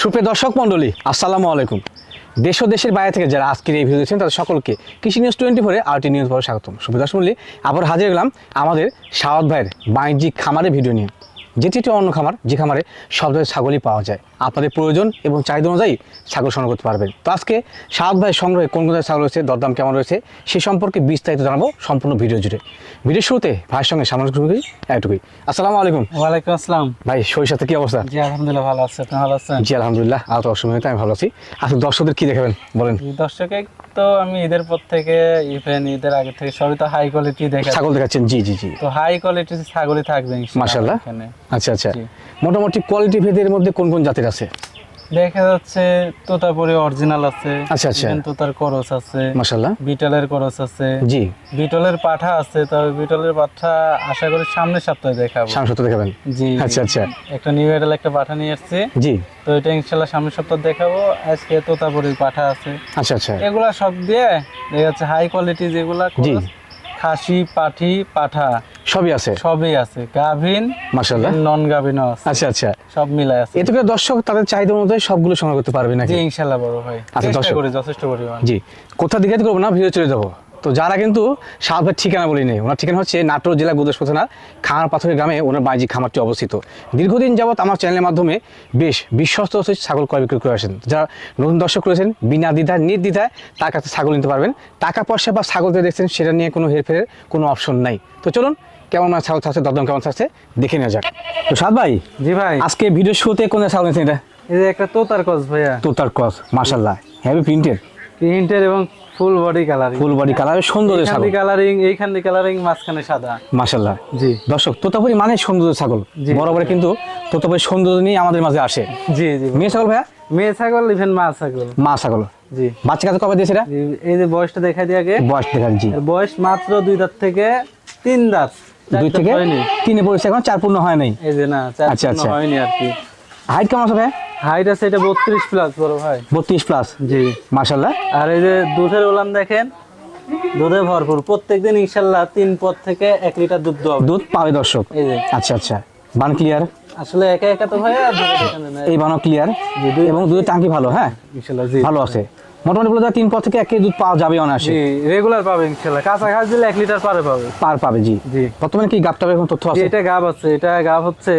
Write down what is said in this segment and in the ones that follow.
সুপ্রিয় দর্শক মণ্ডলী, আসসালামু আলাইকুম। দেশ ও দেশের বাইরে থেকে যারা আজকের এই ভিডিও দেখছেন, তাদের সকলকে কৃষি নিউজ টোয়েন্টি ফোরে আরটি নিউজ পরে স্বাগতম। সুপ্রিয় দর্শক মণ্ডলী আবার হাজির হলাম আমাদের সাওয়াত ভাইয়ের বাণিজ্যিক খামারের ভিডিও নিয়ে। যেটি একটি অন্য খামার, যে খামারে সব ধরনের ছাগলই পাওয়া যায়। আপনাদের প্রয়োজন এবং চাহিদা অনুযায়ী ছাগল সংগ্রহ করতে পারবেন। তো আজকে সাওয়াত ভাই সংগ্রহে কোন কোন ছাগল রয়েছে দরদাম কেমন রয়েছে সে সম্পর্কে বিস্তারিত জানাব সম্পূর্ণ ভিডিও জুড়ে। ভিডিও শুরুতে ভাইয়ের সঙ্গে করি এটুকুই আসসালামু আলাইকুম। ওয়ালাইকুম আসসালাম। ভাই শরীর সাথে কি অবস্থা? জি আলহামদুলিল্লাহ ভালো আছে। আপনি ভালো আছেন? জি আলহামদুলিল্লাহ। আজ অসময়ে আমি ভালো আছি। আজকে দর্শকদের কি দেখাবেন? বলেন। দর্শকে তো আমি ঈদের পর থেকে ইভেন ঈদের আগে থেকে সবই তো হাই কোয়ালিটি দেখা ছাগল দেখাচ্ছেন জি জি জি। তো হাই কোয়ালিটি ছাগলই থাকবে মাশাআল্লাহ। আচ্ছা আচ্ছা। মোটামুটি কোয়ালিটি ভেদের মধ্যে কোন কোন জাতের আছে? দেখা যাচ্ছে তোতাপুরি অরিজিনাল আছে আচ্ছা, আচ্ছা। তোতার করস আছে মাশাল্লাহ বিটলের করস আছে। জি। বিটলের পাঠা আছে তবে বিটলের পাঠা আশা করি সামনের সপ্তাহে দেখাবো। সাংসদ দেখাবেন? জি। আচ্ছা আচ্ছা। একটা নিউ এডাল একটা পাঠা নিয়ে আসছে। জি। তো এটা ইনশাল্লাহ সামনের সপ্তাহে দেখাবো। আজকে তোতাপুরির পাঠা আছে। আচ্ছা আচ্ছা। এগুলা সব দিয়ে দেখা যাচ্ছে হাই কোয়ালিটি যেগুলা জি। খাসি পাঠি পাঠা। সবই আছে? সবই আছে। গাভিন মাশাল্লাহ নন গাভিন আছে। আচ্ছা আচ্ছা। সব মিলাই আছে। এতে করে দর্শক তাদের চাহিদা অনুযায়ী সবগুলো সংগ্রহ করতে পারবে নাকি? জি ইনশাআল্লাহ বড় ভাই। আচ্ছা, দর্শক। করে যথেষ্ট পরিমাণ। জি। কোথা দিকে করব না ভিডিও চলে যাব? তো যারা কিন্তু সাহাবের ঠিকানা বলি নেই ওনার ঠিকানা হচ্ছে নাটোর জেলা গুদেশপুর থানার খামার পাথরের গ্রামে ওনার বাণিজ্যিক খামারটি অবস্থিত। দীর্ঘদিন যাবৎ আমার চ্যানেলের মাধ্যমে বেশ বিশ্বস্ত হচ্ছে ছাগল ক্রয় বিক্রি করে আসেন। যারা নতুন দর্শক রয়েছেন বিনা দ্বিধায় নির্দ্বিধায় তার কাছে ছাগল নিতে পারবেন। টাকা পয়সা বা ছাগল যে দেখছেন সেটা নিয়ে কোনো হেরফেরের কোনো অপশন নাই। তো চলুন কেমন মানে ছাগল থাকছে দরদাম কেমন থাকছে দেখে নেওয়া যাক। তো সাদ ভাই জি ভাই। আজকে ভিডিও শুরুতে কোন ছাগল নিয়েছেন এটা? এই যে একটা তোতার কস ভাইয়া। তোতার ক্রস মার্শাল্লাহ হ্যাভি প্রিন্টের প্রিন্টের এবং full body colouring full body colour সুন্দর এইখান ছাগল। কালারিং এইখান দিয়ে কালারিং মাঝখানে সাদা। মাশাল্লাহ জি। দর্শক তোতাপুরি মানে সৌন্দর্য ছাগল। বরাবর কিন্তু তোতাপুরি সৌন্দর্য নিয়ে আমাদের মাঝে আসে। জি জি। মেয়ে ছাগল ভাইয়া? মেয়ে ছাগল ইভেন মা ছাগল। মা ছাগল। জি। বাচ্চা কাছে কবে দিয়েছে এই যে বয়সটা দেখা দিয়ে আগে। বয়স দেখান জি। বয়স মাত্র দুই দাঁত থেকে তিন দাঁত। দুই থেকে তিনে পড়েছে এখন চার পূর্ণ হয় নাই। এই যে না চার আচ্ছা, পূর্ণ আচ্ছা। হয়নি আর কি। হাইট কেমন আছে ভাইয়া? হাইট আছে এটা বত্রিশ প্লাস বড় ভাই। বত্রিশ প্লাস জি। মাশাল্লাহ আর এই যে দুধের ওলান দেখেন দুধে ভরপুর। প্রত্যেকদিন ইনশাল্লাহ তিন পথ থেকে এক লিটার দুধ দেওয়া দুধ পাবে দর্শক। এই যে। আচ্ছা আচ্ছা। বান ক্লিয়ার আসলে একা একা তো ভাই আর এখানে এই বানও ক্লিয়ার এবং দুধের টাঙ্কি ভালো হ্যাঁ? ইনশাল্লাহ জি। ভালো আছে। মোটামুটি বলে তিন পর থেকে এক কেজি দুধ পাওয়া যাবে অনায়াসে। জি রেগুলার পাবে ইনশাল্লাহ কাঁচা ঘাস দিলে এক লিটার পারে পাবে। পার পাবে জি। জি। বর্তমানে কি গাপটা এখন তথ্য আছে? এটা গাব আছে। এটা গাব হচ্ছে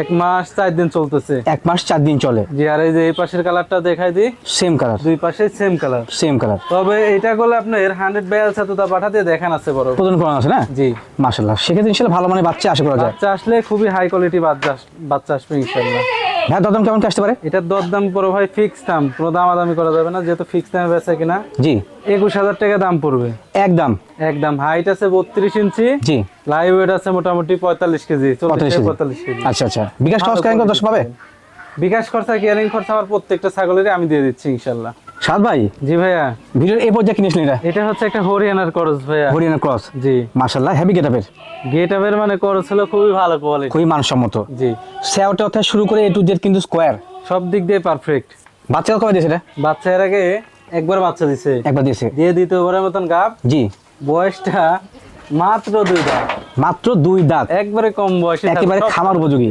এক মাস চার দিন চলতেছে। এক মাস চার দিন চলে। জি আর এই যে এই পাশের কালারটা দেখাই দিই। সেম কালার দুই পাশে সেম কালার সেম কালার তবে এটা করলে আপনার হান্ড্রেড বেয়াল সাথে তা পাঠাতে দেখান আছে বড়। প্রদান করানো আছে না? জি। মাশাল্লাহ সেক্ষেত্রে ইনশাল্লাহ ভালো মানে বাচ্চা আশা করা যায়। বাচ্চা আসলে খুবই হাই কোয়ালিটি বাচ্চা বাচ্চা আসবে ইনশাল্লাহ দরদাম কেমন আসতে পারে? এটার দরদাম পড়ো ভাই ফিক্স দাম কোনো দামাদামি করা যাবে না যেহেতু ফিক্স দামে বেচা কিনা। জি। একুশ হাজার টাকা দাম পড়বে। একদম একদম। হাইট আছে বত্রিশ ইঞ্চি। জি। লাইভ ওয়েট আছে মোটামুটি পঁয়তাল্লিশ কেজি চল্লিশ পঁয়তাল্লিশ কেজি। আচ্ছা আচ্ছা। বিকাশ কেন দশ পাবে? বিকাশ খরচা কেয়ারিং খরচা আমার প্রত্যেকটা ছাগলেরই আমি দিয়ে দিচ্ছি ইনশাল্লাহ। সাদ ভাই জি ভাইয়া। ভিডিওর এই পর্যায়ে কিনেছিলেন এটা? এটা হচ্ছে একটা হরিয়ানার করস ভাইয়া। হরিয়ানা ক্রস জি। মাশাল্লাহ হেভি গেটাপের গেটআপের মানে করস হলো খুবই ভালো কোয়ালিটি খুবই মানসম্মত। জি। স্যাওটা থেকে শুরু করে এ টু জেড কিন্তু স্কোয়ার সব দিক দিয়ে পারফেক্ট বাচ্চা কবে দিয়েছে এটা? বাচ্চা এর আগে একবার বাচ্চা দিছে। একবার দিয়েছে। দিয়ে দ্বিতীয়বারের মতন গাব। জি। বয়সটা মাত্র দুই দাঁত। মাত্র দুই দাঁত। একবারে কম বয়সে একেবারে খামার উপযোগী।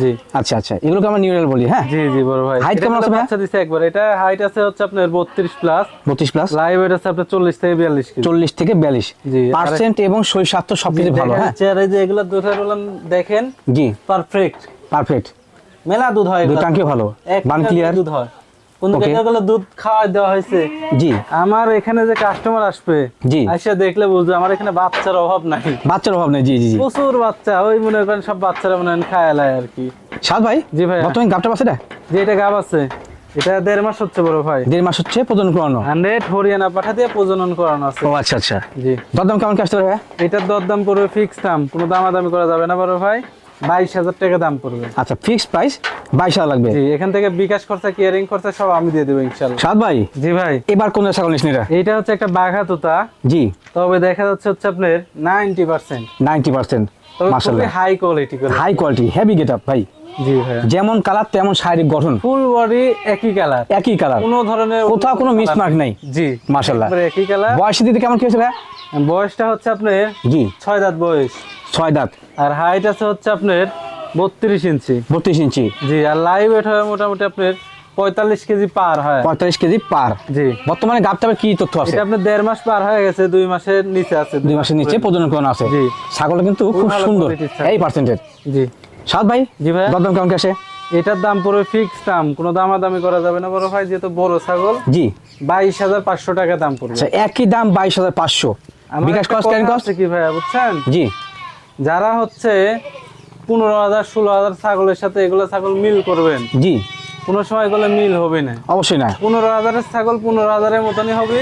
জি। আচ্ছা আচ্ছা। এগুলোকে আমরা নিউরাল বলি হ্যাঁ? জি জি বড় ভাই। হাইট কেমন আছে? বাচ্চা দিছে একবার। এটা হাইট আছে হচ্ছে আপনার বত্রিশ প্লাস বত্রিশ প্লাস লাইভ ওয়েট আছে আপনার চল্লিশ থেকে বিয়াল্লিশ কেজি। চল্লিশ থেকে বিয়াল্লিশ। জি, পার্সেন্ট এবং শরীর স্বাস্থ্য সবকিছু ভালো হ্যাঁ? চেয়ারে যে এগুলো দুধের বললাম দেখেন জি। পারফেক্ট পারফেক্ট মেলা দুধ হয় দুধ এগুলা। ভালো। বান ক্লিয়ার দুধ হয়। কোন Okay. দুধ খাওয়া দেওয়া হয়েছে। জি। আমার এখানে যে কাস্টমার আসবে জি। এসে দেখলে বুঝবে আমার এখানে বাচ্চার অভাব নাই। বাচ্চার অভাব নেই জি জি জি। প্রচুর বাচ্চা ওই মনে করেন সব বাচ্চারা মনে করেন খায় আর কি। সাদ ভাই জি ভাই বর্তমানে গাপটা পাচ্ছে এটা যে এটা গাব আছে। এটা দেড় মাস হচ্ছে বড় ভাই। দেড় মাস হচ্ছে প্রদান করানো। হান্ড্রেড হরিয়ানা পাঠা দিয়ে প্রজনন করানো আছে। ও আচ্ছা আচ্ছা। জি। দরদাম কেমন কি আসতে পারে ভাই এটার দরদাম পড়বে ফিক্স দাম কোনো দামাদামি করা যাবে না বড় ভাই। বাইশ হাজার টাকা দাম পড়বে। আচ্ছা ফিক্সড প্রাইস বাইশ হাজার লাগবে। জি এখান থেকে বিকাশ খরচা কেয়ারিং খরচা সব আমি দিয়ে দেবো ইনশাল্লাহ। সাদ ভাই জি ভাই। এবার কোন ছাগল নিস এটা হচ্ছে একটা বাঘা তোতা জি। তবে দেখা যাচ্ছে হচ্ছে আপনার নাইনটি পার্সেন্ট। নাইনটি পার্সেন্ট তবে খুবই মাসাল্লাহ high quality high quality heavy get up ভাই। যেমন কালার তেমন শারীরিক গঠন। ফুল বডি একই কালার একই কালার কোনো ধরনের কোথাও কোনো মিসমার্ক নেই। জি। একবারে একই কালার বয়স দিদি কেমন কি হয়েছে বয়সটা হচ্ছে আপনার জি। ছয় দাঁত বয়স। ছয় দাঁত। আর হাইট আছে হচ্ছে আপনার বত্রিশ ইঞ্চি। বত্রিশ ইঞ্চি। জি আর লাইভ ওয়েট হবে মোটামুটি আপনার পঁয়তাল্লিশ কেজি পার হয়। পঁয়তাল্লিশ কেজি পার। জি। বর্তমানে গাবটাবে কি তথ্য আছে? এটা আপনার দেড় মাস পার হয়ে গেছে দুই মাসের নিচে আছে। দুই মাসের নিচে প্রজনন করানো আছে। জি। ছাগলটা কিন্তু খুব সুন্দর। এই পার্সেন্টের জি। সাত ভাই জি ভাই দরদাম কেমন আসে এটার দাম ফিক্স দাম কোনো দামাদামি করা যাবে না। বড় ভাই যেহেতু বড় ছাগল জি। বাইশ হাজার পাঁচশো টাকা দাম পড়বে। আচ্ছা একই দাম বাইশ হাজার পাঁচশো। বিকাশ কস্ট কস্ট কি ভাইয়া বুঝছেন? জি। যারা হচ্ছে পনেরো হাজার ষোলো হাজার ছাগলের সাথে এগুলো ছাগল মিল করবেন জি। কোনো সময় এগুলো মিল হবে না। অবশ্যই না। পনেরো হাজারের ছাগল পনেরো হাজারের মতনই হবে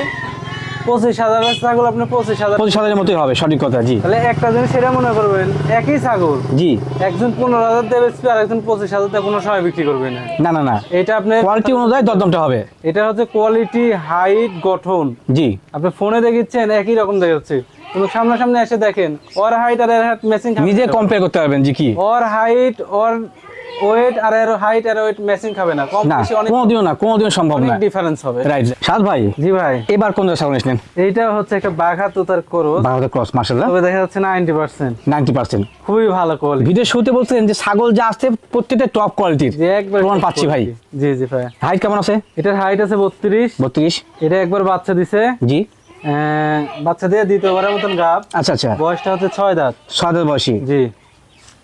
পঁচিশ হাজারের ছাগল আপনি পঁচিশ হাজার। পঁচিশ হাজারের মতোই হবে সঠিক কথা জি। তাহলে একটা জিনিস সেটা মনে করবেন একই ছাগল জি। একজন পনেরো হাজার দেবে আর একজন পঁচিশ হাজার দিয়ে কোনো সময় বিক্রি করবে না। না না না এটা আপনি কোয়ালিটি অনুযায়ী দরদামটা হবে। এটা হচ্ছে কোয়ালিটি হাইট গঠন। জি। আপনি ফোনে দেখিচ্ছেন একই রকম দেখাচ্ছে। কিন্তু সামনাসামনি এসে দেখেন ওর হাইট আর এর হাইট ম্যাচিং নিজে কম্পেয়ার করতে পারবেন জি কি। ওর হাইট ওর ওয়েট আর এর হাইট আর ওয়েট ম্যাচিং খাবে না। কম বেশি অনেক কোনোদিনও না কোনোদিনও সম্ভব না ডিফারেন্স হবে। রাইট সাত ভাই জি ভাই। এবার কোন ছাগল নিয়েছিলেন এইটা হচ্ছে একটা বাঘা তোতার করো বাংলাদেশ ক্রস মার্শাল্লাহ তবে দেখা যাচ্ছে নাইনটি পার্সেন্ট নাইনটি পার্সেন্ট খুবই ভালো কোয়ালিটি ভিডিও শুরুতে বলছিলেন যে ছাগল যা আসছে প্রত্যেকটা টপ কোয়ালিটির একবার প্রমাণ পাচ্ছি ভাই। জি জি ভাই। হাইট কেমন আছে? এটার হাইট আছে বত্রিশ। বত্রিশ। এটা একবার বাচ্চা দিছে। জি। বাচ্চা দিয়ে দ্বিতীয়বারের মতন গাব। আচ্ছা আচ্ছা। বয়সটা হচ্ছে ছয় দাঁত। ছয় হাজার বয়সী। জি।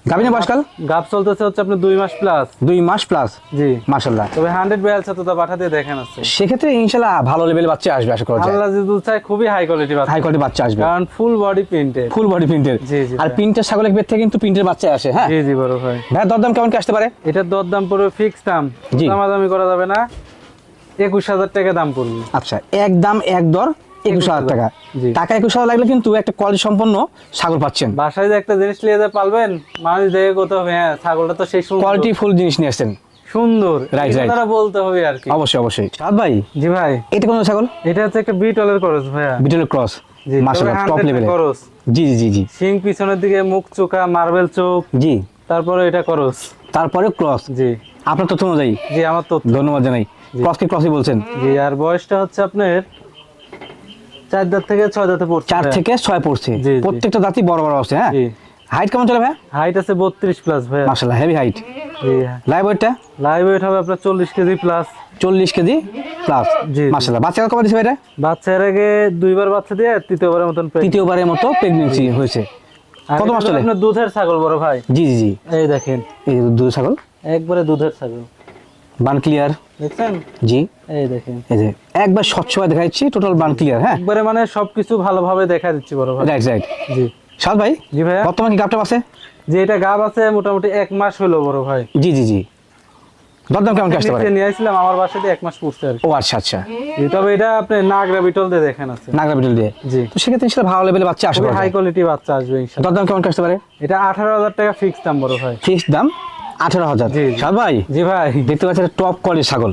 গাভিনা বয়সকাল গাব চলতেছে হচ্ছে আপনার দুই মাস প্লাস দুই মাস প্লাস জি। মার্শাল্লাহ তবে হান্ড্রেড বেয়াল তো তা পাঠা দেখেন আছে সেক্ষেত্রে ইনশাল্লাহ ভালো লেভেল বাচ্চা আসবে আশা করা যায়। আল্লাহ যদি চাই খুবই হাই কোয়ালিটি বাচ্চা। হাই কোয়ালিটি বাচ্চা আসবে। কারণ full body printed full body প্রিন্টের জি, জি, আর। প্রিন্টের ছাগলের থেকে কিন্তু প্রিন্টের বাচ্চা আসে হ্যাঁ? জি জি বড় ভাই। ভাই দরদাম কেমন কি আসতে পারে? এটার দর দাম পড়বে ফিক্স দাম। দামাদামি করা যাবে না। একুশ হাজার টাকা দাম পড়বে। আচ্ছা এক দাম এক দর। একুশ হাজার টাকা। টাকা একুশ হাজার লাগলে কিন্তু একটা কোয়ালিটি সম্পন্ন ছাগল পাচ্ছেন। বাসায় যে একটা জিনিস নিয়ে পারবেন মানুষ দেখে কোথাও হবে হ্যাঁ ছাগলটা তো সেই কোয়ালিটি ফুল জিনিস নিয়ে আসছেন। সুন্দর। Right, right. বলতে হবে আর কি। অবশ্যই অবশ্যই। সাদ ভাই। জি ভাই। এটা কোন ছাগল? এটা হচ্ছে একটা বিটলের খরচ ভাইয়া। Betel cross. মাশাআল্লাহ টপ লেভেলে খরচ জি জি জি জি। সিং পিছনের দিকে মুখ চোখা মার্বেল চোখ। জি। তারপরে এটা খরচ তারপরে ক্রস। জি। আপনার তথ্য অনুযায়ী। জি আমার তো ধন্যবাদ জানাই। ক্রসকে ক্রসই বলছেন? জি আর বয়সটা হচ্ছে আপনার চার দাঁত থেকে ছয় দাঁতে পড়ছে চার থেকে ছয় পড়ছে। প্রত্যেকটা জাতি বড় বড় আছে হ্যাঁ? হাইট কেমন চলে ভাই হাইট আছে বত্রিশ প্লাস ভাইয়া। মাশাআল্লাহ হেভি হাইট লাইভ ওয়েটটা লাইভ ওয়েট হবে আপনার চল্লিশ কেজি প্লাস চল্লিশ কেজি প্লাস জি। মাশাআল্লাহ বাচ্চা কবে দিছে এটা বাচ্চার আগে দুইবার বাচ্চা দিয়ে তৃতীয়বারের মতন তৃতীয়বারের মতো প্রেগনেন্সি হয়েছে। কত মাস চলে? আপনার দুধের ছাগল বড় ভাই। জি জি জি। এই দেখেন। এই যে দুধ ছাগল? একবারে দুধের ছাগল। বান ক্লিয়ার দেখছেন? জি। এই দেখেন। এই যে একবার দেখাচ্ছি টোটাল বান ক্লিয়ার হ্যাঁ? একবারে মানে সবকিছু ভালোভাবে দেখা দিচ্ছি বড় ভাই। রাইট রাইট জি। সাদ ভাই জি ভাইয়া। বর্তমানে কি গাপটা আছে? যে এটা গাব আছে মোটামুটি এক মাস হলো বড় ভাই। জি জি জি। দরদাম কেমন আসতে পারে? নিয়ে আসছিলাম আমার বাসাতে এক মাস আর ও আচ্ছা আচ্ছা। তবে এটা আপনি নাগরা বিটল দিয়ে দেখেন আছে। নাগরা বিটল দিয়ে? জি। তো সেক্ষেত্রে ভালো লেভেলে বাচ্চা আসবে হাই কোয়ালিটি বাচ্চা আসবে ইনশাআল্লাহ দরদাম কেমন আসতে পারে? এটা আঠারো হাজার টাকা ফিক্স দাম বড় ভাই। ফিক্স দাম আঠারো হাজার। ভাই জি ভাই। দেখতে পাচ্ছেন টপ কোয়ালিটির ছাগল।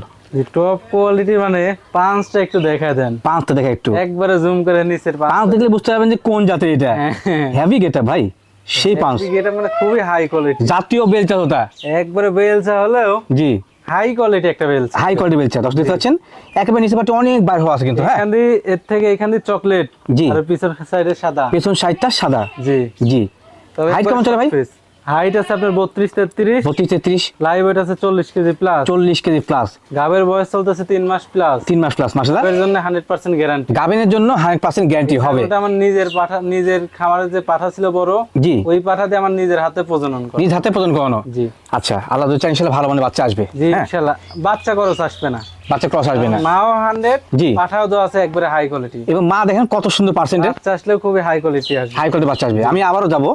টপ কোয়ালিটি মানে পাঁচটা একটু দেখা দেন। পাঁচটা দেখে একটু। একবারে জুম করে নিচের পাঁচ দেখলে বুঝতে পারবেন যে কোন জাতের এটা। হ্যাঁ। হেভি গেটা ভাই সেই পাঁচ। এটা মানে খুবই হাই কোয়ালিটি জাতীয় বেলচা একবারে বেলচা হলেও জি। হাই কোয়ালিটি একটা বেলচা। হাই কোয়ালিটি বেলচা দশ দেখতে পাচ্ছেন? একেবারে নিচে পাটি অনেক বার হওয়া আছে কিন্তু হ্যাঁ। এখান দিয়ে এর থেকে এখান দিয়ে চকলেট জি। আর পিছন সাইডে সাদা। পেছন সাইডটা সাদা। জি। জি। Height কেমন চলে ভাই? হাইট আছে আপনার বত্রিশ তেত্রিশ। বত্রিশ তেত্রিশ। লাইভ ওয়েট আছে চল্লিশ কেজি প্লাস চল্লিশ কেজি প্লাস গাবের বয়স চলতেছে তিন মাস প্লাস তিন মাস প্লাস মাসে এর জন্য হান্ড্রেড পার্সেন্ট গ্যারান্টি গাভিনের জন্য হান্ড্রেড পার্সেন্ট গ্যারান্টি হবে। আমার নিজের পাঠা নিজের খামারের যে পাঠা ছিল বড় জি। ওই পাঠা দিয়ে আমার নিজের হাতে প্রজনন করে। নিজ হাতে প্রদান করানো? জি। আচ্ছা আল্লাহ চাই ভালো মানে বাচ্চা আসবে। জি হ্যাঁ? বাচ্চা খরচ আসবে না। বাচ্চা ক্রস আসবে না। মাও হান্ড্রেড জি। পাঠাও দেওয়া আছে একবারে হাই কোয়ালিটি এবং মা দেখেন কত সুন্দর পার্সেন্টেজ বাচ্চা আসলেও খুবই হাই কোয়ালিটি আসবে। হাই কোয়ালিটি বাচ্চা আসবে। আমি আবারও যাব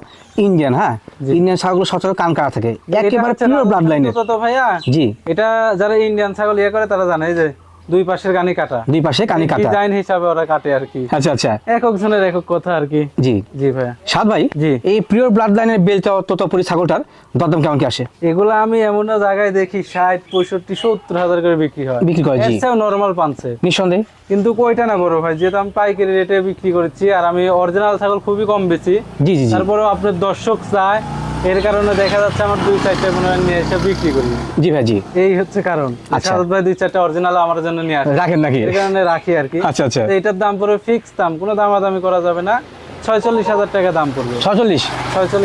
ইন্ডিয়ান হ্যাঁ? ইন্ডিয়ান ছাগলগুলো সচরাচর কান কাটা থাকে। একেবারে পিওর ব্লাড লাইনের তো ভাইয়া। জি। এটা যারা ইন্ডিয়ান ছাগল ইয়ে করে তারা জানে যে দুই পাশের গানি কাটা। দুই পাশে কানি কাটা। ডিজাইন হিসাবে ওরা কাটে আর কি। আচ্ছা আচ্ছা। একক জনের একক কথা আর কি। জি। জি ভাইয়া সাদ ভাই জি। এই পিওর ব্লাড লাইনের বেলচা তোতাপুরি ছাগলটার দরদাম কেমন কি আসে? এগুলো আমি এমন না জায়গায় দেখি ষাট পঁয়ষট্টি সত্তর হাজার করে বিক্রি হয়। বিক্রি করে, জি। নর্মাল পানছে। নিঃসন্দেহে। কিন্তু কয়টা না বড় ভাই? যেহেতু আমি পাইকারি রেটে বিক্রি করেছি আর আমি অরিজিনাল ছাগল খুবই কম বেচি। জি জি জি। তারপরেও আপনার দর্শক চায় এর কারণে দেখা যাচ্ছে আমার দুই চারটে মনে হয় নিয়ে এসে বিক্রি করি। জি ভাই জি। এই হচ্ছে কারণ। আচ্ছা। ভাই দুই চারটে অরিজিনাল আমার জন্য নিয়ে আসে। রাখেন নাকি? এর কারণে রাখি আর কি। আচ্ছা আচ্ছা। এটার দাম পড়বে ফিক্স দাম কোনো দামাদামি করা যাবে না। ছয়চল্লিশ হাজার টাকা দাম পড়বে। ছয়চল্লিশ?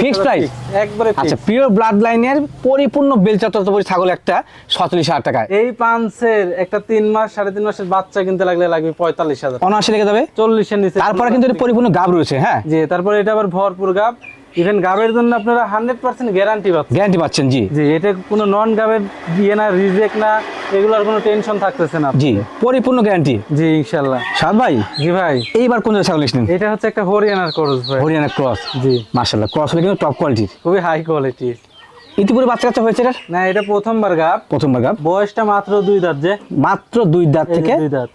Fixed হাজার একবারে আচ্ছা পিওর ব্লাড লাইনের পরিপূর্ণ বেলচা তত্ত্বপরি ছাগল একটা ছচল্লিশ হাজার টাকায়। এই পাঁচের একটা তিন মাস সাড়ে তিন মাসের বাচ্চা কিনতে লাগলে লাগবে পঁয়তাল্লিশ হাজার। লেগে যাবে? চল্লিশের নিচে তারপরে কিন্তু পরিপূর্ণ গাব রয়েছে হ্যাঁ? জি তারপরে এটা আবার ভরপুর গাব। ইভেন গাবের জন্য আপনারা হান্ড্রেড পার্সেন্ট গ্যারান্টি পাচ্ছেন। গ্যারান্টি পাচ্ছেন জি। জি এটা কোনো নন গাবের ইয়ে না রিজেক্ট না এগুলোর কোনো টেনশন থাকতেছে না জি পরিপূর্ণ গ্যারান্টি জি ইনশাল্লাহ। সাদ ভাই? জি ভাই। এইবার কোন ছাগল নিয়েছিলেন? এটা হচ্ছে একটা হরিয়ানার করস ভাই। হরিয়ানা ক্রস জি। মার্শাল্লাহ ক্রস হলে কিন্তু টপ কোয়ালিটির খুবই হাই কোয়ালিটি ইতিপূর্বে বাচ্চা কাচ্চা হয়েছে না এটা প্রথমবার গাব। প্রথমবার গাব। বয়সটা মাত্র দুই দাঁত যে। মাত্র দুই দাঁত থেকে? দুই দাঁত।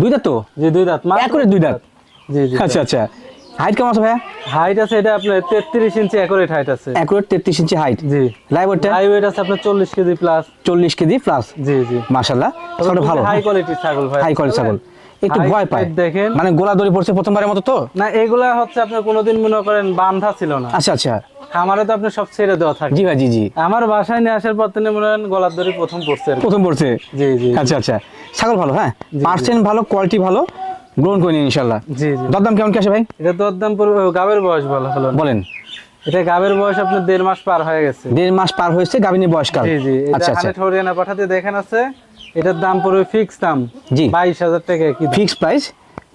দুই দাঁত তো? জি দুই দাঁত মাত্র দুই দাঁত। জি জি আচ্ছা আচ্ছা। হাইট কেমন আছে ভাইয়া? হাইট আছে এটা আপনার তেত্রিশ ইঞ্চি অ্যাকুরেট হাইট আছে। অ্যাকুরেট তেত্রিশ ইঞ্চি হাইট জি। লাইভ ওয়েটটা হাই ওয়েট আছে আপনার চল্লিশ কেজি প্লাস চল্লিশ কেজি প্লাস জি জি। মার্শাল্লাহ ছাগলটা ভালো হাই কোয়ালিটির ছাগল ভাই। হাই কোয়ালিটি ছাগল। একটু ভয় পায়। দেখেন। মানে গোলা দড়ি পড়ছে প্রথমবারের মতো তো? না এগুলা হচ্ছে আপনার কোনোদিন মনে করেন বান্ধা ছিল না। আচ্ছা আচ্ছা। খামারে তো আপনার সব ছেড়ে দেওয়া থাকে। জি ভাই জি জি। আমার বাসায় নিয়ে আসার পর থেকে মনে করেন গলার দড়ি প্রথম পড়ছে প্রথম পড়ছে? জি জি আচ্ছা আচ্ছা। ছাগল ভালো হ্যাঁ? পার্সেন্ট ভালো কোয়ালিটি ভালো। গ্রহণ করে নিন ইনশাল্লাহ জি জি। দরদাম কেমন কি আসে ভাই? এটা দরদাম গাবের বয়স বলা হলো বলেন। এটা গাবের বয়স আপনার দেড় মাস পার হয়ে গেছে। দেড় মাস পার হয়েছে বয়সকাল। জি জি আচ্ছা আচ্ছা। হরিয়ানা পাঠাতে দেখেন আছে এটার দাম পড়বে ফিক্স দাম। জি। বাইশ হাজার টাকা কি ফিক্স প্রাইস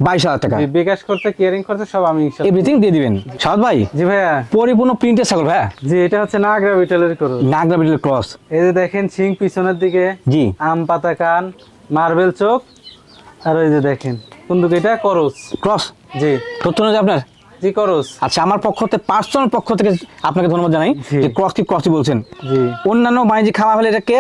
বাইশ হাজার টাকা। বিকাশ করতে কেয়ারিং করতে সব আমি ইনশাল্লাহ এভরিথিং দিয়ে দিবেন। সাদ ভাই? জি ভাইয়া। পরিপূর্ণ প্রিন্টের ছাগল ভাইয়া? জি এটা হচ্ছে নাগরা বিটেলের নাগরা ক্রস। এই যে দেখেন সিং পিছনের দিকে জি। আম পাতা কান মার্বেল চোখ আর ওই যে দেখেন কিন্তু এটা করস। ক্রস? জি। তথ্য অনুযায়ী আপনার? জি করস। আচ্ছা আমার পক্ষ থেকে পার্সোনাল পক্ষ থেকে আপনাকে ধন্যবাদ জানাই যে ক্রস কি ক্রসই বলছেন। জি। অন্যান্য বাণিজ্যিক খামা হলে এটাকে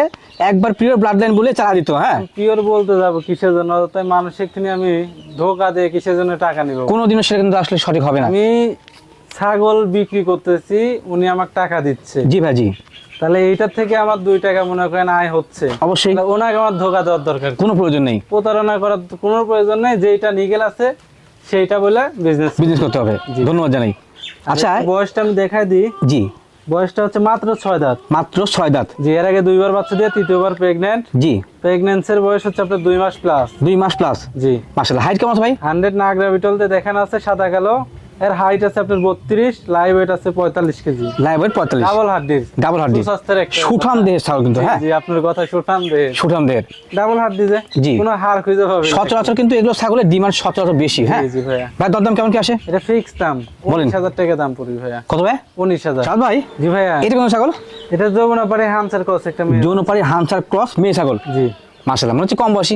একবার পিওর ব্লাড লাইন বলে চালা দিত হ্যাঁ? পিওর বলতে যাব কিসের জন্য? তাই মানুষের থেকে আমি ধোকা দিয়ে কিসের জন্য টাকা নিব? কোনোদিনও সেটা কিন্তু আসলে সঠিক হবে না। আমি ছাগল বিক্রি করতেছি উনি আমাকে টাকা দিচ্ছে। জি ভাই জি তাহলে এইটার থেকে আমার দুই টাকা মনে করেন আয় হচ্ছে। অবশ্যই। ওনাকে আমার ধোকা দেওয়ার দরকার? কোনো প্রয়োজন নেই। প্রতারণা করার কোনো প্রয়োজন নেই যেটা নিগেল আছে সেইটা বলে বিজনেস বিজনেস করতে হবে। ধন্যবাদ জানাই। আচ্ছা বয়সটা আমি দেখাই দিই। জি। বয়সটা হচ্ছে মাত্র ছয় দাঁত। মাত্র ছয় দাঁত। যে এর আগে দুইবার বাচ্চা দিয়ে তৃতীয়বার প্রেগনেন্ট জি। প্রেগনেন্সির বয়স হচ্ছে আপনার দুই মাস প্লাস দুই মাস প্লাস জি। মাসাল হাইট কেমন ভাই? হান্ড্রেড নাগরা বিটলতে দেখানো আছে সাদা কালো। এর হাইট আছে আপনার বত্রিশ লাইভ ওয়েট আছে পঁয়তাল্লিশ কেজি। লাইভ ওয়েট পঁয়তাল্লিশ। ডাবল হাড্ডির ডাবল হাড্ডি সুস্বাস্থ্যের একটা সুঠাম দেহের ছাগল কিন্তু হ্যাঁ? জি আপনার কথা সুঠাম দে সুঠাম দেহের। ডাবল হাড্ডি যে জি। কোনো হার খুঁজে পাবে সচরাচর কিন্তু এগুলো ছাগলের ডিমান্ড সচরাচর বেশি হ্যাঁ? জি ভাইয়া। ভাই দরদাম কেমন কি আসে? এটা ফিক্স দাম। বলেন। উনিশ হাজার টাকা দাম পড়বে ভাইয়া। কত ভাই? উনিশ হাজার। ভাই? জি ভাইয়া। এটা কোন ছাগল? এটা যমুনা পারে হামসার কস একটা মেয়ে। যৌনপাড়ি হামসার ক্রস মেয়ে ছাগল। জি। মাসাল্লাহ মনে হচ্ছে কম বয়সী।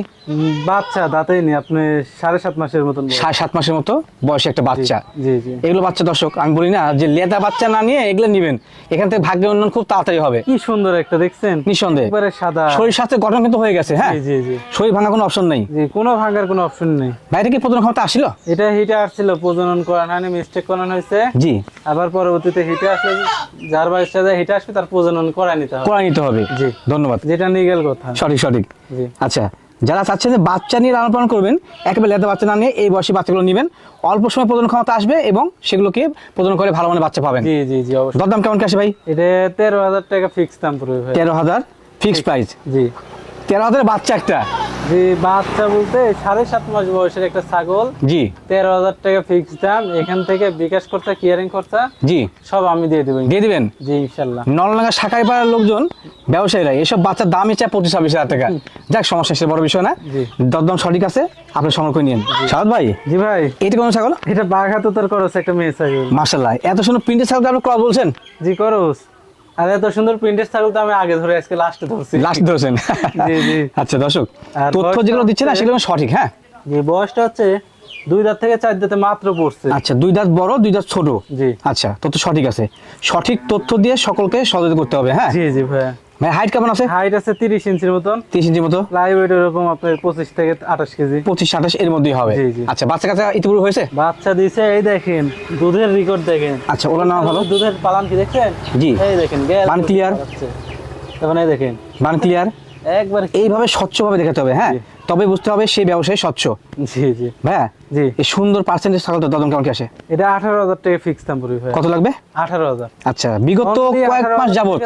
বাচ্চা দাঁতেই নি আপনি সাড়ে সাত মাসের মতন সাড়ে সাত মাসের মতো বয়সী একটা বাচ্চা। জি জি। এগুলো বাচ্চা দর্শক আমি বলি না যে লেদা বাচ্চা না নিয়ে এগুলো নিবেন। এখান থেকে ভাগ্যের উন্নয়ন খুব তাড়াতাড়ি হবে। কি সুন্দর একটা দেখছেন? নিঃসন্দেহে। একবারে সাদা। শরীর স্বাস্থ্যের গঠন কিন্তু হয়ে গেছে হ্যাঁ? জি জি জি। শরীর ভাঙা কোনো অপশন নেই। জি কোনো ভাঙার কোনো অপশন নেই। বাইরে কি প্রধান ক্ষমতা আসছিল এটা হিটে আসছিল প্রজনন করানো হয়নি মিস্টেক করানো হয়েছে। জি। আবার পরবর্তীতে হিটে আসলে যার বয়সটা যায় হিটে আসবে তার প্রজনন করা নিতে হবে। করে নিতে হবে। জি। ধন্যবাদ। যেটা নিগেল কথা। সঠিক সঠিক। জি। আচ্ছা যারা চাচ্ছেন যে বাচ্চা নিয়ে লালন পালন করবেন একেবারে লেদা বাচ্চা না নিয়ে এই বয়সী বাচ্চাগুলো নেবেন অল্প সময় প্রজনন ক্ষমতা আসবে এবং সেগুলোকে প্রজনন করে ভালো মানে বাচ্চা পাবেন। জি জি জি অবশ্যই। দরদাম কেমন কি আসে ভাই? এটা তেরো হাজার টাকা ফিক্স দাম পড়বে ভাই। তেরো হাজার ফিক্সড প্রাইস জি। তেরো হাজার বাচ্চা একটা? জি বাচ্চা বলতে সাড়ে সাত মাস বয়সের একটা ছাগল। জি। তেরো হাজার টাকা ফিক্স দাম এখান থেকে বিকাশ খরচা কিয়ারিং খরচা জি। সব আমি দিয়ে দেবেন দিয়ে দিবেন? জি ইনশাল্লাহ। নলনাগা শাখায় পাড়ার লোকজন ব্যবসায়ীরা এসব বাচ্চার দামই চায় পঁচিশ ছাব্বিশ হাজার টাকা। যাক সমস্যা সে বড় বিষয় না। দরদাম সঠিক আছে আপনি সংগ্রহ করে নিন। সাদ ভাই জি ভাই। এটা কোনো ছাগল? এটা বাঘাত তোর করস একটা মেয়ে ছাগল। মার্শাল্লাহ এত সুন্দর প্রিন্টের ছাগল আপনি ক্রস বলছেন? জি করস। আর এত সুন্দর আমি আগে ধরে আজকে লাস্টে ধরছি। লাস্ট ধরছেন? জি, জি। আচ্ছা দর্শক তথ্য যেগুলো দিচ্ছে না সেগুলো সঠিক হ্যাঁ? জি বয়সটা হচ্ছে দুই দাঁত থেকে চার দাঁতে মাত্র পড়ছে। আচ্ছা দুই দাঁত বড় দুই দাঁত ছোট? জি। আচ্ছা তথ্য সঠিক আছে। সঠিক তথ্য দিয়ে সকলকে সহযোগিতা করতে হবে হ্যাঁ? জি জি ভাইয়া। ভাই হাইট কেমন আছে? হাইট আছে তিরিশ ইঞ্চির মতন। তিরিশ ইঞ্চি মতো? লাইভ ওয়েট এরকম আপনার পঁচিশ থেকে আঠাশ কেজি। পঁচিশ সাতাশ এর মধ্যেই হবে। আচ্ছা বাচ্চা ইতিপূর্বে হয়েছে? বাচ্চা দিছে এই দেখেন দুধের রেকর্ড দেখেন। আচ্ছা ওলা নেওয়া ভালো? দুধের পালান কি দেখছেন? জি। এই দেখেন clear? তখন এই দেখেন। বান ক্লিয়ার একবার এইভাবে স্বচ্ছভাবে দেখাতে হবে হ্যাঁ? তবে বুঝতে হবে সেই ব্যবসায় স্বচ্ছ। জি জি। ভাইয়া জি। এই সুন্দর পার্সেন্টেজ ছাগল তো দাদন কেমন কি আসে? এটা আঠারো হাজার টাকা ফিক্স দাম পড়বে কত লাগবে? আঠারো হাজার। আচ্ছা বিগত কয়েক মাস যাবত।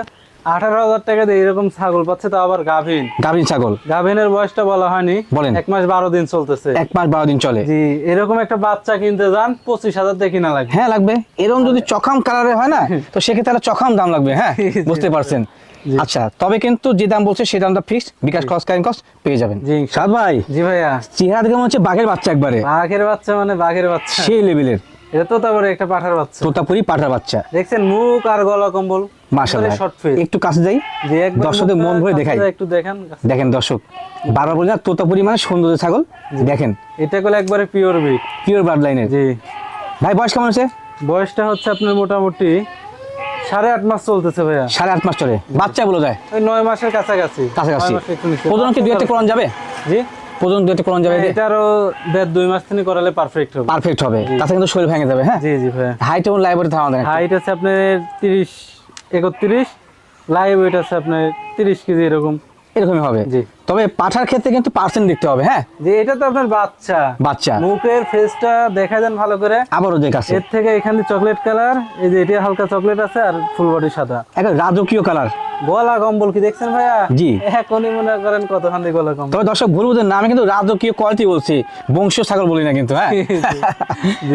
আঠারো হাজার টাকা দিয়ে এরকম ছাগল পাচ্ছে তো আবার গাভিন। গাভিন ছাগল। গাভিনের বয়সটা বলা হয়নি। বলেন। এক মাস বারো দিন চলতেছে। এক মাস বারো দিন চলে। জি এরকম একটা বাচ্চা কিনতে যান পঁচিশ হাজার দিয়ে কিনা লাগবে। হ্যাঁ লাগবে। এরকম যদি চখাম কালারে হয় না তো সেক্ষেত্রে চখাম দাম লাগবে হ্যাঁ? বুঝতে পারছেন। আচ্ছা তবে কিন্তু যে দাম বলছে সেই দামটা fixed bKash cost current cost পেয়ে যাবেন। জি। সাদ ভাই জি ভাইয়া। চেহারা দেখে মনে হচ্ছে বাঘের বাচ্চা একবারে। বাঘের বাচ্চা মানে বাঘের বাচ্চা। সেই লেভেলের এটা তো তারপরে একটা পাঠার বাচ্চা। তোতাপুরি পাঠার বাচ্চা। দেখছেন মুখ আর গলা কম্বল। মাশাআল্লাহ। একটু কাছে যাই। দর্শকদের মন ভরে দেখাই। একটু দেখেন। দেখেন দর্শক বারবার বলি না তোতাপুরি মানে সুন্দর ছাগল। দেখেন। এটা গুলো একবারে পিওর বিট পিওর ব্লাড লাইনের জি। ভাই বয়স কেমন আছে বয়সটা হচ্ছে আপনার মোটামুটি সাড়ে আট মাস চলতেছে ভাইয়া। সাড়ে আট মাস চলে। বাচ্চা বলে যায়। ওই নয় মাসের কাছাকাছি। কাছাকাছি। প্রজনন কি দুই একটা করানো যাবে? জি। প্রজনন দুই একটা করানো যাবে। এটারও দেড় দুই মাস থেকে করালে পারফেক্ট হবে। পারফেক্ট হবে। তাতে কিন্তু শরীর ভেঙে যাবে হ্যাঁ? জি জি ভাইয়া। হাইট এবং লাইব্রেরি ধারণা হাইট আছে আপনার তিরিশ একত্রিশ লাইভ ওয়েট আছে আপনার তিরিশ কেজি এরকম। এরকমই হবে। জি। তবে পাঠার ক্ষেত্রে কিন্তু পার্সেন্ট দেখতে হবে হ্যাঁ? যে এটা তো আপনার বাচ্চা। বাচ্চা। মুখের ফেসটা দেখা দেন ভালো করে। আবারও দেখ আছে। এর থেকে এখানে চকলেট কালার এই যে এটা হালকা চকলেট আছে আর ফুল বডি সাদা। একটা রাজকীয় কালার গলা কম্বল কি দেখছেন ভাইয়া? জি। এখনই মনে করেন কতখান দিয়ে গলা কম্বল। তবে দর্শক ভুল বুঝেন না আমি কিন্তু রাজকীয় কোয়ালিটি বলছি। বংশ ছাগল বলি না কিন্তু হ্যাঁ।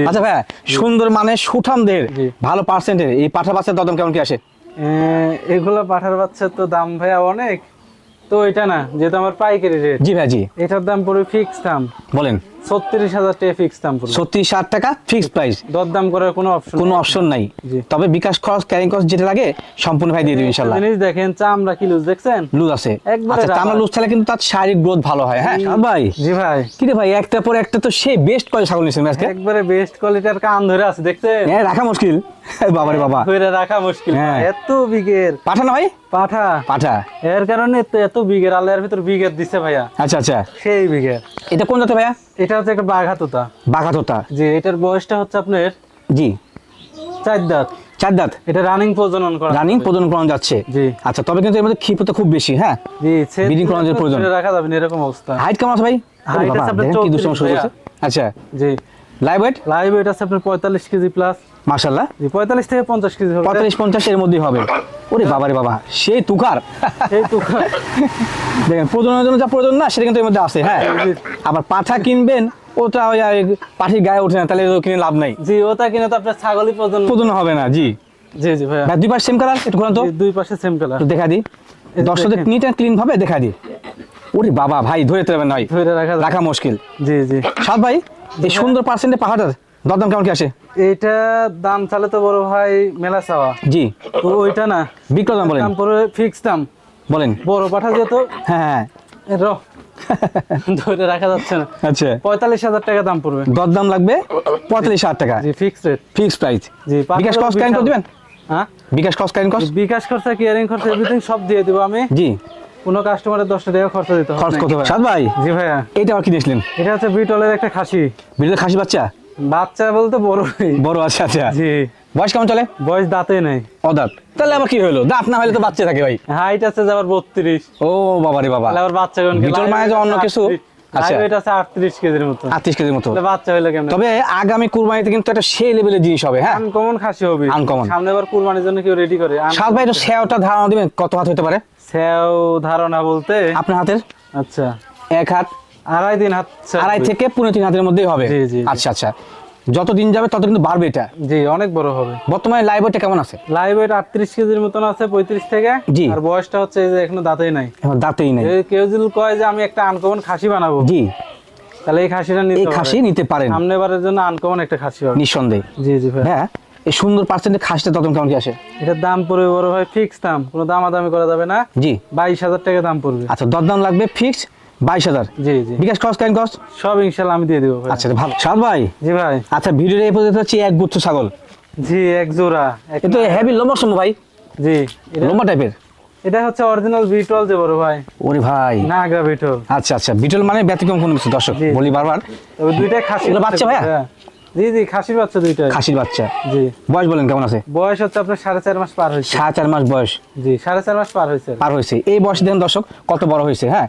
আচ্ছা ভাইয়া সুন্দর মানে সুঠাম দের জি। ভালো পার্সেন্টের এই পাঠা বাচ্চার দদম কেমন কি আসে? এগুলা পাঠার বাচ্চার তো দাম ভাইয়া অনেক। তো এটা না যেহেতু আমার পাইকারি রেট জি ভাই জি। এটার দাম পুরো ফিক্স দাম। বলেন। ছত্রিশ হাজার টাকা ফিক্স দাম পড়বে। সত্যি টাকা ফিক্সড প্রাইস দর করার কোনো অপশন কোনো অপশন নাই। তবে বিকাশ খরচ ক্যারিং কস্ট যেটা লাগে সম্পূর্ণ ভাই দিয়ে দিবেন ইনশাল্লাহ জিনিস দেখেন চামড়া কি লুজ দেখছেন? লুজ আছে। আচ্ছা তামলা লুজ থাকলে কিন্তু তার শারীরিক গ্রোথ ভালো হয় হ্যাঁ? ভাই। জি ভাই। কি রে ভাই একটা পর একটা তো সেই বেস্ট করে ছাগল নিয়েছেন আজকে? একবারে বেস্ট কোয়ালিটির কান ধরে আছে দেখছেন? হ্যাঁ রাখা মুশকিল। বাবারে বাবা। ধরে রাখা মুশকিল হ্যাঁ। এত বিগের পাঠা না ভাই? পাঠা। পাঠা। এর কারণে এত বিঘের আল্লাহর ভিতর বিঘের দিছে ভাইয়া। আচ্ছা আচ্ছা। সেই বিঘের এটা কোন জাতে ভাইয়া? এটা হচ্ছে একটা বাঘাতোতা। বাঘা তোতা যে এটার বয়সটা হচ্ছে আপনার জি। চার দাঁত। চার দাঁত। এটা রানিং প্রজনন করা রানিং প্রজনন করানো যাচ্ছে। জি। আচ্ছা তবে কিন্তু এর মধ্যে ক্ষিপ্রতা খুব বেশি হ্যাঁ? জি ব্রিডিং করানোর প্রয়োজন। রাখা যাবে না এরকম অবস্থা। হাইট কেমন আছে ভাই? হাইট আছে আপনার দেখেন 34 দুষ্টুমি শুরু ভাইয়া। করছে আচ্ছা। জি। লাইভ ওয়েট লাইভ ওয়েট আছে আপনার পঁয়তাল্লিশ কেজি প্লাস পঁয়তাল্লিশ থেকে পঞ্চাশ কেজি হবে। পঁয়তাল্লিশ পঞ্চাশ এর মধ্যেই হবে। ওরে বাবারে বাবা সেই তুকার। এই তো দেখেন প্রজনের জন্য যা প্রয়োজন না সেটা কিন্তু এর মধ্যে আছে হ্যাঁ? আবার পাঠা কিনবেন ওটা ওই পাঠির গায়ে ওঠে না তাহলে কিনে লাভ নাই। জি ওটা কিনে তো আপনার ছাগলই প্রয়োজন হবে না জি। জি জি ভাই দুই পাশ সেম কালার একটু ঘোরান তো। দুই পাশে সেম কালার দেখা দিই। দর্শকদের। নিট অ্যান্ড ক্লিন ভাবে দেখা দিই। ওরে বাবা ভাই ধরে তো নয়। ধরে রাখা রাখা মুশকিল। জি জি। সাত ভাই এই সুন্দর পার্সেন্টে পাহাড়ের দরদাম কেমন কি আসে এইটা দাম চালে তো বড় ভাই মেলা চাওয়া। জি। তো ওইটা না। বিক্রয় দাম বলেন। দাম পড়বে ফিক্স দাম। বলেন। বড় পাঠা যেহেতু। হ্যাঁ হ্যাঁ। র। ধরে রাখা যাচ্ছে না। আচ্ছা। পঁয়তাল্লিশ হাজার টাকা দাম পড়বে। দরদাম লাগবে পঁয়তাল্লিশ হাজার টাকা। জি ফিক্স রেট ফিক্স প্রাইস জি বিকাশ কস্ট কাইন করে দিবেন? হ্যাঁ? বিকাশ কস্ট কাইন কস্ট বিকাশ খরচা কিয়ারিং খরচা এভরিথিং সব দিয়ে দিব আমি। জি। কোনো কাস্টমারের দশটা টাকা খরচা দিতে হবে খরচ। করতে হবে সাত ভাই? জি ভাইয়া। এইটা আবার কি দিয়েছিলেন এটা হচ্ছে বিটলের একটা খাসি। বিড়িতে খাসি বাচ্চা? বাচ্চা বলতে বড় বড় আছে আচ্ছা। জি। বয়স কেমন চলে? বয়স দাঁতে নেই। অদাঁত। তাহলে আবার কি হলো? দাঁত না হলে তো বাচ্চা থাকে ভাই। হাইট আছে যাবার বত্রিশ। ও বাবা। রে বাবা আবার বাচ্চা কেমন বিটল মায়ে যে অন্য কিছু? আচ্ছা। লাইভ আছে আটত্রিশ কেজির মতো। আটত্রিশ কেজির মতো। বাচ্চা কেমন? তবে আগামী কুরবানিতে কিন্তু একটা সেই লেভেলের জিনিস হবে হ্যাঁ? আনকমন খাসি হবে। সামনে বার কুরবানির জন্য কেউ রেডি করে। ভাই ধারণা দিবেন কত হাত হতে পারে? সেও ধারণা বলতে? আপনার হাতের? আচ্ছা। এক হাত? আড়াই দিন হাত আড়াই থেকে তিন হাতের মধ্যেই হবে। জি, জি, জি। আচ্ছা আচ্ছা। যত দিন যাবে তত কিন্তু বাড়বে এটা। জি অনেক বড় হবে। বর্তমানে লাইভ ওয়েটটা কেমন আছে? লাইভ ওয়েট আটত্রিশ কেজির মতন আছে পঁয়ত্রিশ থেকে। জি। আর বয়সটা হচ্ছে এই যে এখনও দাঁতেই নাই। এখন দাঁতেই নেই। কেউ যদি কয় যে আমি একটা আনকমন খাসি বানাবো জি। তাহলে এই খাসিটা নিতে এই খাসি নিতে পারেন। সামনে বারের জন্য আনকমন একটা খাসি হবে। নিঃসন্দেহে। জি জি ভাই। হ্যাঁ। এই সুন্দর পার্সেন্টের খাসিটা তত কেমন কি আসে? এটার দাম পড়বে বড় ভাই ফিক্স দাম কোনো দামাদামি করা যাবে না। জি। বাইশ হাজার টাকা দাম পড়বে। আচ্ছা দরদাম লাগবে ফিক্স বাইশ হাজার। জি জি। বিকাশ সব ইনশাল্লাহ আমি দিয়ে দিব ভাই। আচ্ছা ভালো। সাত ভাই? জি ভাই। আচ্ছা ভিডিওর এই পর্যন্ত হচ্ছে এক গুচ্ছ ছাগল। জি এক জোড়া হেভি লম্বা ভাই? জি এটা- লম্বা টাইপের এটা হচ্ছে অরিজিনাল বিটল যে বড় ভাই। ওরে ভাই। নাগরা বিটল আচ্ছা আচ্ছা বিটল মানে ব্যতিক্রম কোনো কিছু দর্শক বলি বারবার। খাসি বাচ্চা ভাইয়া? জি জি খাসির বাচ্চা খাসির বাচ্চা। জি। বয়স বলেন কেমন আছে? বয়স হচ্ছে আপনার সাড়ে চার মাস পার হয়েছে। সাড়ে চার মাস বয়স। জি সাড়ে চার মাস পার হয়েছে। পার হয়েছে। এই বয়সে দেখেন দর্শক কত বড় হয়েছে হ্যাঁ?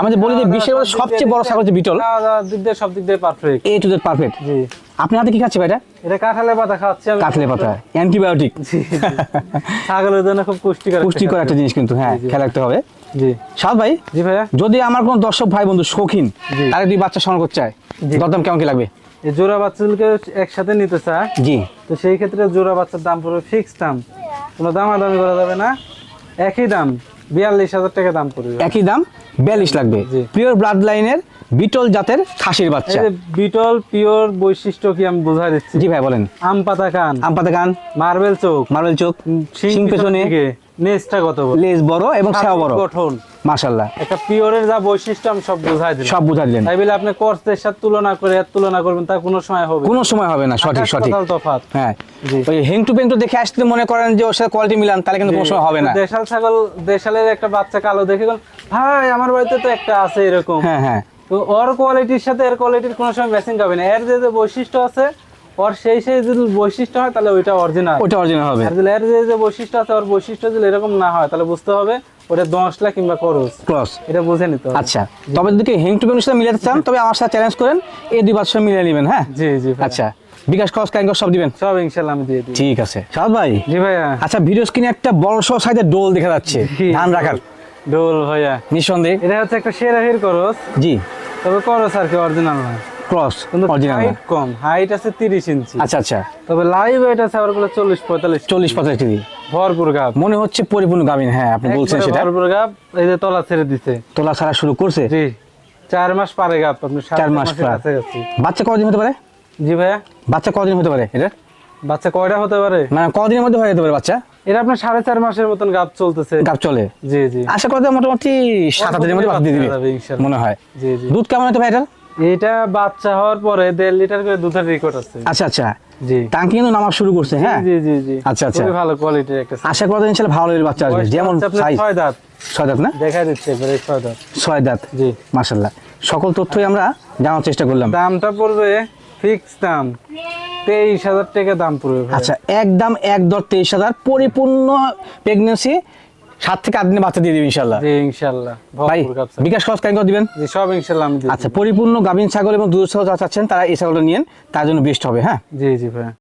আমি যে বলি যে বিশ্বের সবচেয়ে বড় ছাগল হচ্ছে বিটল। দিক দিয়ে সব দিক দিয়ে perfect A to Z perfect জি। আপনি হাতে কি খাচ্ছে এটা কাঁঠালে পাতা খাচ্ছি আমি। কাটলে পাতা। অ্যান্টিবায়োটিক। ছাগলের জন্য খুব পুষ্টিকর পুষ্টিকর একটা জিনিস কিন্তু হ্যাঁ। খেয়াল রাখতে হবে। জি। সাদ ভাই জি ভাইয়া। যদি আমার কোনো দর্শক ভাই বন্ধু শৌখিন। তাহলে দুই বাচ্চা সংগ্রহ করতে চায়। দরদাম কেমন কি লাগবে? জোড়া বাচ্চাগুলোকে একসাথে নিতে চায়। জি। তো সেই ক্ষেত্রে জোড়া বাচ্চার দাম পড়বে ফিক্স দাম। কোনো দামাদামি করা যাবে না। একই দাম বিয়াল্লিশ হাজার টাকা দাম পড়বে। একই দাম বিয়াল্লিশ লাগবে। পিওর ব্লাড লাইনের বিটল জাতের খাসির বাচ্চা। বিটল পিওর বৈশিষ্ট্য কি আমি বোঝাই দিচ্ছি? জি ভাই বলেন। আম পাতা কান। আম পাতা গান মার্বেল চোখ। মার্বেল চোখ। শিং পেছনে। নেসটা কত লেজ বড় এবং সেও বড়। গঠন। একটা পিওরের যা বৈশিষ্ট্য আমি সব বোঝাই দিলাম। সব দিলেন। তাই বলে আপনি কোর্সের সাথে তুলনা করে এর তুলনা করবেন তা কোনো সময় হবে কোনো সময় হবে না সঠিক সঠিক। পাতাল তফাৎ। হ্যাঁ। ওই দেখে আসতে মনে করেন যে ওর সাথে কোয়ালিটি মিলান তাহলে কিন্তু কোনো সময় হবে না। দেশাল ছাগল দেশালের একটা বাচ্চা কালো দেখে গেল ভাই আমার বাড়িতে তো একটা আছে এরকম। হ্যাঁ হ্যাঁ। তো ওর কোয়ালিটির সাথে এর কোয়ালিটির কোনো সময় ম্যাচিং হবে না। এর যে যে বৈশিষ্ট্য আছে ওর সেই সেই যদি বৈশিষ্ট্য হয় তাহলে ওইটা অরিজিনাল ওটা অরিজিনাল হবে। আর যদি এর যে যে বৈশিষ্ট্য আছে ওর বৈশিষ্ট্য যদি এরকম না হয় তাহলে বুঝতে হবে ওটা দশলা কিংবা করস ক্রস এটা বুঝে নিতে আচ্ছা তবে সাথে মিলাতে চান তবে আমার সাথে চ্যালেঞ্জ করেন এই দুই বাচ্চা মিলিয়ে নেবেন হ্যাঁ? জি জি আচ্ছা বিকাশ খরচ কাইন সব দিবেন? সব আমি দিয়ে দিই ঠিক আছে। সাদ ভাই? জি ভাইয়া। আচ্ছা ভিডিও স্ক্রিনে একটা বড় সাইজের ডোল দেখা যাচ্ছে ধান রাখার। ডোল ভাইয়া। নিঃসন্দেহে। এটা হচ্ছে একটা সেরাহির করস। জি। তবে করস আর কি অরিজিনাল না ক্রস অরিজিনাল কম হাইট আছে তিরিশ ইঞ্চি। আচ্ছা আচ্ছা। তবে লাইভ ওয়েট আছে আবারগুলো চল্লিশ পঁয়তাল্লিশ। চল্লিশ পঞ্চাশ কেজি। ভরপুর গাব। মনে হচ্ছে পরিপূর্ণ গাভিন হ্যাঁ আপনি বলছেন সেটা। ভরপুর গাব এই যে তলা ছেড়ে দিছে। তোলা ছাড়া শুরু করছে? জি চার মাস পারে গাব আপনি সাড়ে চার চার মাস মাসের পার। বাচ্চা কদিন হতে পারে? জি ভাইয়া। বাচ্চা হতে পারে এটা? বাচ্চা কয়টা হতে পারে? মানে কদিনের মধ্যে হয়ে যেতে পারে বাচ্চা? এটা আপনার সাড়ে চার মাসের মতন গাব চলতেছে। গাপ চলে? জি জি। আশা করতে মোটামুটি সাত আট দিনের মধ্যে বাচ্চা দিয়ে দিবে মনে হয়। জি জি। দুধ কেমন হতে পারে এটার এটা বাচ্চা হওয়ার পরে দেড় লিটার করে দুধের রেকর্ড আছে। আচ্ছা আচ্ছা। জি। টাঙ্কি কিন্তু নামা শুরু করছে হ্যাঁ? জি জি জি। আচ্ছা, আচ্ছা। ভালো কোয়ালিটির একটা আশা করতে ইনশাল্লাহ ভালো লেভেলের বাচ্চা আসবে। যেমন সাইজ ছয় দাঁত। ছয় দাঁত না? দেখাই দিচ্ছে এবারে ছয় দাঁত। ছয় দাঁত। জি। মাশাল্লাহ সকল তথ্যই আমরা জানার চেষ্টা করলাম। দামটা পড়বে ফিক্স দাম। তেইশ হাজার টাকা দাম পড়বে আচ্ছা একদম এক দর তেইশ হাজার। পরিপূর্ণ প্রেগনেন্সি সাত থেকে আট দিনে বাচ্চা দিয়ে দিবেন ইনশাল্লাহ ইনশাল্লাহ ভাই বিকাশ খরচ কেন দিবেন? সব ইনশাল্লাহ আচ্ছা পরিপূর্ণ গাভীন ছাগল এবং দুধ ছাগল যা চাচ্ছেন তারা এই ছাগলটা নিয়েন তার জন্য বেস্ট হবে হ্যাঁ? জি জি ভাই।